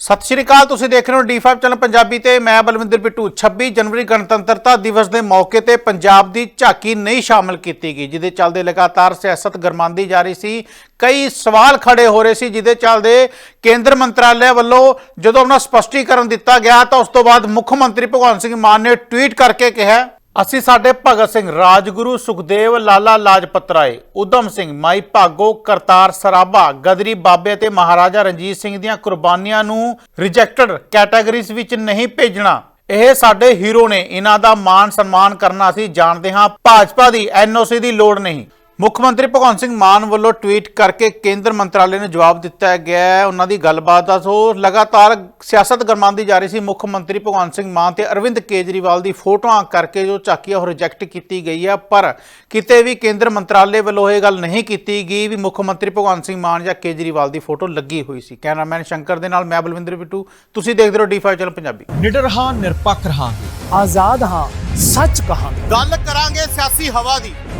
ਸਤਿ ਸ਼੍ਰੀ ਅਕਾਲ, ਤੁਸੀਂ ਦੇਖ ਰਹੇ ਹੋ D5 ਚੈਨਲ ਪੰਜਾਬੀ ਤੇ ਮੈਂ ਬਲਵਿੰਦਰ ਬਿੱਟੂ 26 ਜਨਵਰੀ ਗਣਤੰਤਰਤਾ ਦਿਵਸ ਦੇ ਮੌਕੇ ਤੇ ਪੰਜਾਬ ਦੀ ਝਾਕੀ ਨਹੀਂ ਸ਼ਾਮਲ ਕੀਤੀ ਗਈ, ਜਿਹਦੇ ਚੱਲਦੇ ਲਗਾਤਾਰ ਸਿਆਸਤ ਗਰਮਾਂਦੀ ਜਾ ਰਹੀ ਸੀ। ਕਈ ਸਵਾਲ ਖੜੇ ਹੋ ਰਹੇ ਸੀ, ਜਿਹਦੇ ਚੱਲਦੇ ਕੇਂਦਰ ਮੰਤਰਾਲੇ ਵੱਲੋਂ ਜਦੋਂ ਆਪਣਾ ਸਪਸ਼ਟੀਕਰਨ ਦਿੱਤਾ ਗਿਆ ਤਾਂ ਉਸ ਤੋਂ ਬਾਅਦ ਮੁੱਖ ਮੰਤਰੀ ਭਗਵੰਤ ਸਿੰਘ ਮਾਨ ਨੇ ਟਵੀਟ ਕਰਕੇ ਕਿਹਾ ਅਸੀਂ ਸਾਡੇ ਭਗਤ ਸਿੰਘ ਰਾਜਗੁਰੂ ਸੁਖਦੇਵ ਲਾਲਾ ਲਾਜਪਤ ਰਾਏ ਉਦਮ ਸਿੰਘ ਮਾਈ ਭਾਗੋ, ਕਰਤਾਰ ਸਰਾਭਾ, ਗਦਰੀ ਬਾਬੇ ਤੇ ਮਹਾਰਾਜਾ ਰਣਜੀਤ ਸਿੰਘ ਦੀਆਂ ਕੁਰਬਾਨੀਆਂ ਨੂੰ ਰਿਜੈਕਟਡ ਕੈਟਾਗਰੀਜ਼ ਵਿੱਚ ਨਹੀਂ ਭੇਜਣਾ। ਇਹ ਸਾਡੇ ਹੀਰੋ ਨੇ, ਇਹਨਾਂ ਦਾ ਮਾਣ ਸਨਮਾਨ ਕਰਨਾ ਅਸੀਂ ਜਾਣਦੇ ਹਾਂ। ਭਾਜਪਾ ਦੀ ਐਨਓਸੀ ਦੀ ਲੋੜ ਨਹੀਂ। ਮੁੱਖ ਮੰਤਰੀ ਭਗਵੰਤ ਸਿੰਘ ਮਾਨ ਵੱਲੋਂ ਟਵੀਟ ਕਰਕੇ ਕੇਂਦਰ ਮੰਤਰਾਲੇ ਨੂੰ ਜਵਾਬ ਦਿੱਤਾ ਗਿਆ ਹੈ। ਉਹਨਾਂ ਦੀ ਗੱਲਬਾਤ ਦਾ ਸੋ ਲਗਾਤਾਰ ਸਿਆਸਤ ਗਰਮਾਂਦੀ ਜਾ ਰਹੀ ਸੀ। ਮੁੱਖ ਮੰਤਰੀ ਭਗਵੰਤ ਸਿੰਘ ਮਾਨ ਤੇ ਅਰਵਿੰਦ ਕੇਜਰੀਵਾਲ ਦੀ ਫੋਟੋਆਂ ਕਰਕੇ ਜੋ ਝਾਕੀ ਆ ਉਹ ਰਿਜੈਕਟ ਕੀਤੀ ਗਈ ਹੈ। ਪਰ ਕਿਤੇ ਵੀ ਕੇਂਦਰ ਮੰਤਰਾਲੇ ਵੱਲੋਂ ਇਹ ਗੱਲ ਨਹੀਂ ਕੀਤੀ ਗਈ ਵੀ ਮੁੱਖ ਮੰਤਰੀ ਭਗਵੰਤ ਸਿੰਘ ਮਾਨ ਜਾਂ ਕੇਜਰੀਵਾਲ ਦੀ ਫੋਟੋ ਲੱਗੀ ਹੋਈ ਸੀ। ਕੈਮਰਾਮੈਨ ਸ਼ੰਕਰ ਦੇ ਨਾਲ ਮੈਂ ਬਲਵਿੰਦਰ ਬਿੱਟੂ। ਤੁਸੀਂ ਦੇਖਦੇ ਰਹੋ ਡੀ5 ਚੈਨਲ ਪੰਜਾਬੀ। ਨਿਡਰ ਹਾਂ ਨਿਰਪੱਖ ਰਹਾਂਗੇ। ਆਜ਼ਾਦ ਹਾਂ ਸੱਚ ਕਹਾਂਗੇ। ਗੱਲ ਕਰਾਂਗੇ ਸਿਆਸੀ ਹਵਾ ਦੀ।